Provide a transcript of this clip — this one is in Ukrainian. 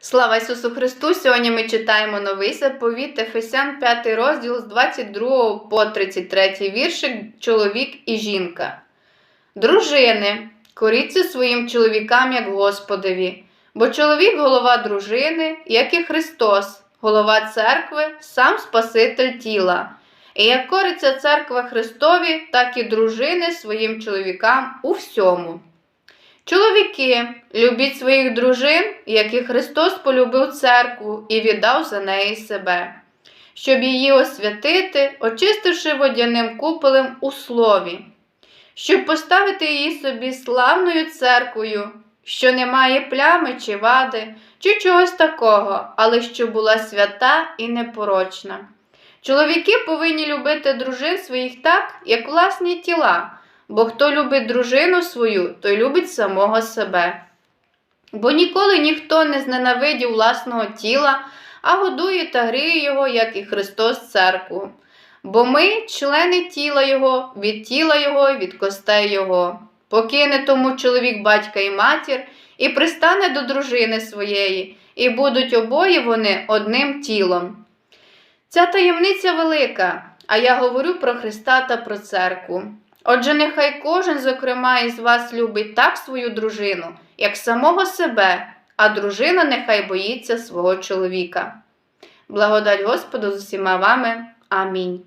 Слава Ісусу Христу! Сьогодні ми читаємо новий заповіт Ефесян 5 розділ з 22 по 33 віршик Чоловік і жінка. Дружини, коріться своїм чоловікам, як Господові, бо чоловік голова дружини, як і Христос, голова церкви, сам Спаситель тіла. І як кориться церква Христові, так і дружини своїм чоловікам у всьому. Чоловіки, любіть своїх дружин, як і Христос полюбив церкву і віддав за неї себе, щоб її освятити, очистивши водяним куполем у слові, щоб поставити її собі славною церквою, що не має плями чи вади, чи чогось такого, але що була свята і непорочна. Чоловіки повинні любити дружин своїх так, як власні тіла. Бо хто любить дружину свою, той любить самого себе. Бо ніколи ніхто не зненавидів власного тіла, а годує та гріє його, як і Христос церкву. Бо ми, члени тіла Його, від тіла Його і від костей Його. Покине тому чоловік батька і матір, і пристане до дружини своєї, і будуть обоє вони одним тілом. Ця таємниця велика, а я говорю про Христа та про церкву. Отже, нехай кожен, зокрема, із вас любить так свою дружину, як самого себе, а дружина нехай боїться свого чоловіка. Благодать Господу з усіма вами. Амінь.